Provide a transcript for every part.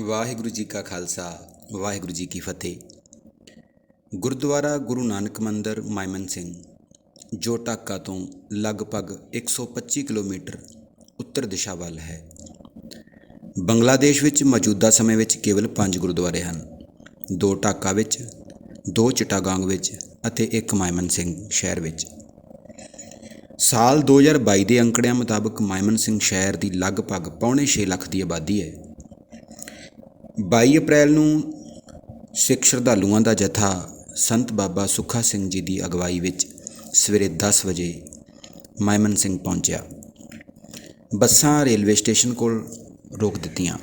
ਵਾਹਿਗੁਰੂ ਜੀ ਕਾ ਖਾਲਸਾ, ਵਾਹਿਗੁਰੂ ਜੀ ਕੀ ਫਤਿਹ। ਗੁਰਦੁਆਰਾ ਗੁਰੂ ਨਾਨਕ ਮੰਦਰ ਮਾਇਮਨ ਸਿੰਘ ਜੋ ਢਾਕਾ ਤੋਂ ਲਗਭਗ 125 ਕਿਲੋਮੀਟਰ ਉੱਤਰ ਦਿਸ਼ਾ ਵੱਲ ਹੈ। ਬੰਗਲਾਦੇਸ਼ ਵਿੱਚ ਮੌਜੂਦਾ ਸਮੇਂ ਵਿੱਚ ਕੇਵਲ 5 ਗੁਰਦੁਆਰੇ ਹਨ। ਦੋ ਢਾਕਾ ਵਿੱਚ, ਦੋ ਚਿਟਾਗਾਂਗ ਵਿੱਚ ਅਤੇ ਇੱਕ ਮਾਇਮਨ ਸਿੰਘ ਸ਼ਹਿਰ ਵਿੱਚ। ਸਾਲ 2022 ਦੇ ਅੰਕੜਿਆਂ ਮੁਤਾਬਕ ਮਾਇਮਨ ਸਿੰਘ ਸ਼ਹਿਰ ਦੀ ਲਗਭਗ ਪੌਣੇ 6 ਲੱਖ ਦੀ ਆਬਾਦੀ ਹੈ। 22 ਅਪ੍ਰੈਲ ਨੂੰ ਸਿੱਖ ਸ਼ਰਧਾਲੂਆਂ ਦਾ ਜਥਾ ਸੰਤ ਬਾਬਾ ਸੁੱਖਾ ਸਿੰਘ ਜੀ ਦੀ ਅਗਵਾਈ ਵਿੱਚ ਸਵੇਰੇ 10 ਵਜੇ ਮਾਇਮਨ ਸਿੰਘ ਪਹੁੰਚਿਆ। ਬੱਸਾਂ ਰੇਲਵੇ ਸਟੇਸ਼ਨ ਕੋਲ ਰੋਕ ਦਿੱਤੀਆਂ।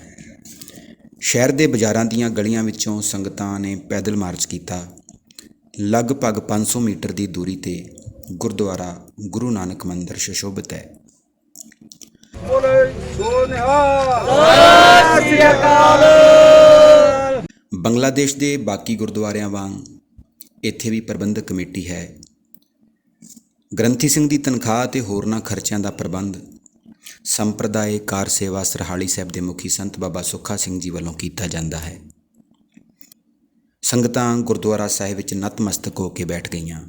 ਸ਼ਹਿਰ ਦੇ ਬਾਜ਼ਾਰਾਂ ਦੀਆਂ ਗਲੀਆਂ ਵਿੱਚੋਂ ਸੰਗਤਾਂ ਨੇ ਪੈਦਲ ਮਾਰਚ ਕੀਤਾ। ਲਗਭਗ 500 ਮੀਟਰ ਦੀ ਦੂਰੀ ਤੇ ਗੁਰਦੁਆਰਾ ਗੁਰੂ ਨਾਨਕ ਮੰਦਰ ਸ਼ਸ਼ੋਭਿਤ ਹੈ। ਬੋਲੇ ਸੋ ਨਿਹਾਲ। ਬੰਗਲਾਦੇਸ਼ ਦੇ ਬਾਕੀ ਗੁਰਦੁਆਰਿਆਂ ਵਾਂਗ ਇੱਥੇ ਵੀ ਪ੍ਰਬੰਧਕ ਕਮੇਟੀ ਹੈ। ਗ੍ਰੰਥੀ ਸਿੰਘ ਦੀ ਤਨਖਾਹ ਤੇ ਹੋਰਨਾਂ ਖਰਚਿਆਂ ਦਾ ਪ੍ਰਬੰਧ ਸੰਪਰਦਾਇ ਕਾਰ ਸੇਵਾ ਸਰਹਾਲੀ ਸਾਹਿਬ ਦੇ ਮੁਖੀ ਸੰਤ ਬਾਬਾ ਸੁੱਖਾ ਸਿੰਘ ਜੀ ਵੱਲੋਂ ਕੀਤਾ ਜਾਂਦਾ ਹੈ। ਸੰਗਤਾਂ ਗੁਰਦੁਆਰਾ ਸਾਹਿਬ ਵਿੱਚ ਨਤਮਸਤਕ ਹੋ ਕੇ ਬੈਠ ਗਈਆਂ।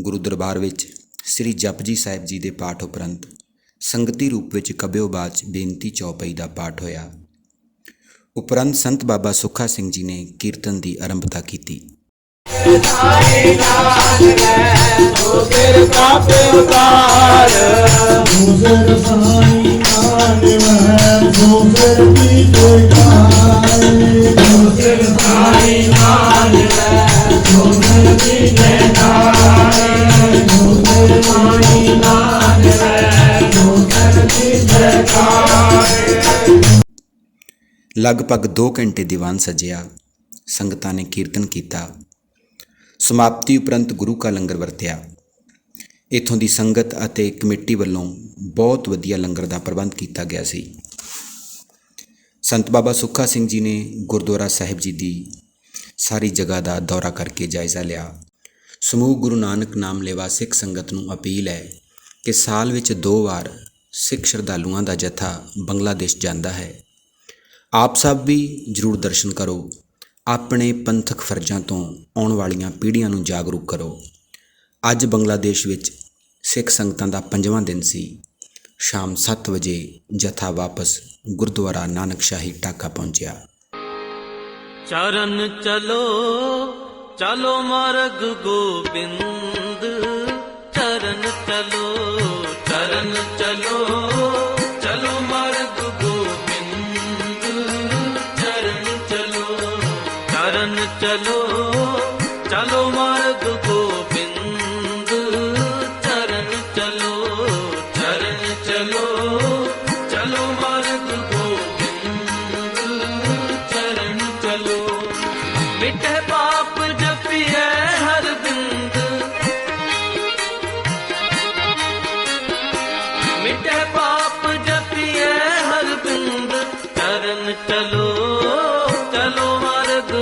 ਗੁਰੂ ਦਰਬਾਰ ਵਿੱਚ ਸ੍ਰੀ ਜਪਜੀ ਸਾਹਿਬ ਜੀ ਦੇ ਪਾਠ ਉਪਰੰਤ ਸੰਗਤੀ ਰੂਪ ਵਿੱਚ ਕਬਿਓ ਬਾਚ ਬੇਨਤੀ ਚੌਪਈ ਦਾ ਪਾਠ ਹੋਇਆ। ਉਪਰੰਤ ਸੰਤ ਬਾਬਾ ਸੁੱਖਾ ਸਿੰਘ ਜੀ ਨੇ ਕੀਰਤਨ ਦੀ ਆਰੰਭਤਾ ਕੀਤੀ। ਦੂਸਰ ਸਾਈ ਲਗਭਗ 2 ਘੰਟੇ ਦੀਵਾਨ ਸਜਿਆ, ਸੰਗਤਾਂ ਨੇ ਕੀਰਤਨ ਕੀਤਾ। ਸਮਾਪਤੀ ਉਪਰੰਤ ਗੁਰੂ ਕਾ ਲੰਗਰ ਵਰਤਿਆ। ਇਥੋਂ ਦੀ ਸੰਗਤ ਅਤੇ ਕਮੇਟੀ ਵੱਲੋਂ ਬਹੁਤ ਵਧੀਆ ਲੰਗਰ ਦਾ ਪ੍ਰਬੰਧ ਕੀਤਾ ਗਿਆ ਸੀ। ਸੰਤ ਬਾਬਾ ਸੁੱਖਾ ਸਿੰਘ ਜੀ ਨੇ ਗੁਰਦੁਆਰਾ ਸਾਹਿਬ ਜੀ ਦੀ ਸਾਰੀ ਜਗ੍ਹਾ ਦਾ ਦੌਰਾ ਕਰਕੇ ਜਾਇਜ਼ਾ ਲਿਆ। ਸਮੂਹ ਗੁਰੂ ਨਾਨਕ ਨਾਮ ਲੇਵਾ ਸਿੱਖ ਸੰਗਤ ਨੂੰ ਅਪੀਲ ਹੈ ਕਿ ਸਾਲ ਵਿੱਚ ਦੋ ਵਾਰ ਸਿੱਖ ਸ਼ਰਧਾਲੂਆਂ ਦਾ ਜਥਾ ਬੰਗਲਾਦੇਸ਼ ਜਾਂਦਾ ਹੈ। ਆਪ ਸਭ ਵੀ ਜਰੂਰ ਦਰਸ਼ਨ ਕਰੋ। ਆਪਣੇ ਪੰਥਕ ਫਰਜ਼ਾਂ ਤੋਂ ਆਉਣ ਵਾਲੀਆਂ ਪੀੜ੍ਹੀਆਂ ਨੂੰ ਜਾਗਰੂਕ ਕਰੋ। ਅੱਜ ਬੰਗਲਾਦੇਸ਼ ਵਿੱਚ ਸਿੱਖ ਸੰਗਤਾਂ ਦਾ ਪੰਜਵਾਂ ਦਿਨ ਸੀ। ਸ਼ਾਮ 7 ਵਜੇ ਜਥਾ ਵਾਪਸ ਗੁਰਦੁਆਰਾ ਨਾਨਕ ਸ਼ਾਹੀ ਢਾਕਾ ਪਹੁੰਚਿਆ। ਚਰਨ ਚਲੋ ਚਲੋ ਮਾਰਗ ਗੋਬਿੰਦ। ਚਰਨ ਚਲੋ ਚਰਨ ਚਲੋ। ਚਲੋ ਮਾਰਗ ਗੋਬਿੰਦ ਚਰਨ ਚਲੋ ਚਰਨ ਚਲੋ ਚਲੋ ਮਾਰਗ ਗੋਬਿੰਦ ਚਲੋ ਮਿਟੇ ਪਾਪ ਜਪੀਏ ਹਰ ਬਿੰਦ ਮਿਟੇ ਪਾਪ ਜਪੀਏ ਹਰ ਬਿੰਦ ਚਰਨ ਚਲੋ ਚਲੋ ਮਾਰਗ